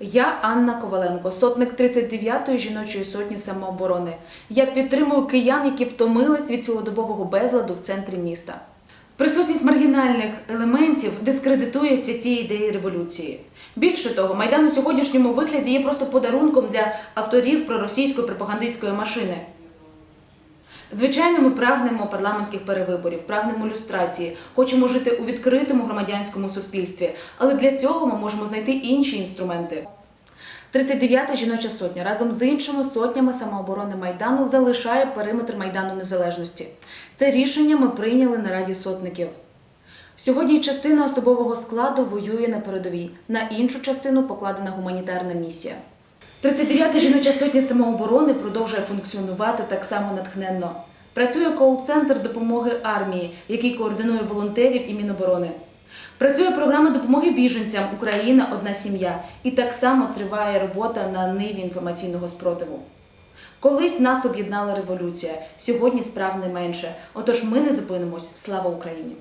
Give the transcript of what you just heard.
Я Анна Коваленко, сотник 39-ї жіночої сотні самооборони. Я підтримую киян, які втомились від цілодобового безладу в центрі міста. Присутність маргінальних елементів дискредитує святі ідеї революції. Більше того, майдан у сьогоднішньому вигляді є просто подарунком для авторів проросійської пропагандистської машини. Звичайно, ми прагнемо парламентських перевиборів, прагнемо люстрації, хочемо жити у відкритому громадянському суспільстві, але для цього ми можемо знайти інші інструменти. 39-та жіноча сотня разом з іншими сотнями самооборони Майдану залишає периметр Майдану Незалежності. Це рішення ми прийняли на Раді сотників. Сьогодні частина особового складу воює на передовій, на іншу частину покладена гуманітарна місія. 39-та жіноча сотня самооборони продовжує функціонувати так само натхненно. Працює кол-центр допомоги армії, який координує волонтерів і Міноборони. Працює програма допомоги біженцям Україна одна сім'я, і так само триває робота на ниві інформаційного спротиву. Колись нас об'єднала революція, сьогодні справ не менше. Отож ми не зупинимось. Слава Україні!